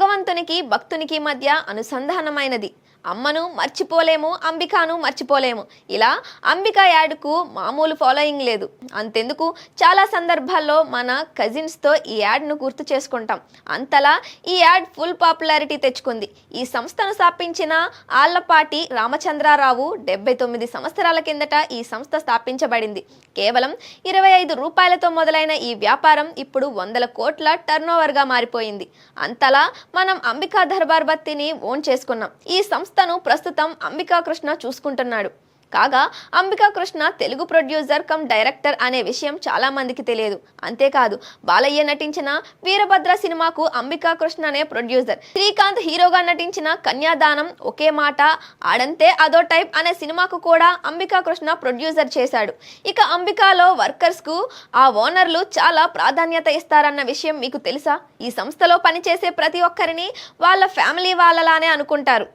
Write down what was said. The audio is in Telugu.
భగవంతునికి భక్తునికి మధ్య అనుసంధానమైనది. అమ్మను మర్చిపోలేము అంబికాను మర్చిపోలేము. ఇలా అంబిక యాడ్కు మామూలు ఫాలోయింగ్ లేదు. అంతెందుకు? చాలా సందర్భాల్లో మన కజిన్స్తో ఈ యాడ్ను గుర్తు చేసుకుంటాం. అంతలా ఈ యాడ్ ఫుల్ పాపులారిటీ తెచ్చుకుంది. ఈ సంస్థను స్థాపించిన ఆళ్ళపాటి రామచంద్రారావు డెబ్బై తొమ్మిది సంవత్సరాల కిందట ఈ సంస్థ స్థాపించబడింది. కేవలం ఇరవై ఐదు రూపాయలతో మొదలైన ఈ వ్యాపారం ఇప్పుడు వందల కోట్ల టర్నోవర్గా మారిపోయింది. అంతలా మనం అంబికా దర్బార్ బత్తిని ఓన్ చేసుకున్నాం. ఈ సంస్థ సంస్థను ప్రస్తుతం అంబికా కృష్ణ చూసుకుంటున్నాడు. కాగా Ambika Krishna Telugu producer cum director అనే విషయం చాలా మందికి తెలియదు. అంతేకాదు బాలయ్య నటించిన వీరభద్ర సినిమాకు అంబికా కృష్ణనే ప్రొడ్యూసర్. శ్రీకాంత్ హీరోగా నటించిన కన్యాదానం ఒకే మాట ఆడంతే అదో టైప్ అనే సినిమాకు కూడా అంబికా కృష్ణ ప్రొడ్యూసర్ చేశాడు. ఇక అంబికాలో వర్కర్స్కు ఆ ఓనర్లు చాలా ప్రాధాన్యత ఇస్తారన్న విషయం మీకు తెలుసా? ఈ సంస్థలో పనిచేసే ప్రతి ఒక్కరిని వాళ్ళ ఫ్యామిలీ వాళ్ళలానే అనుకుంటారు.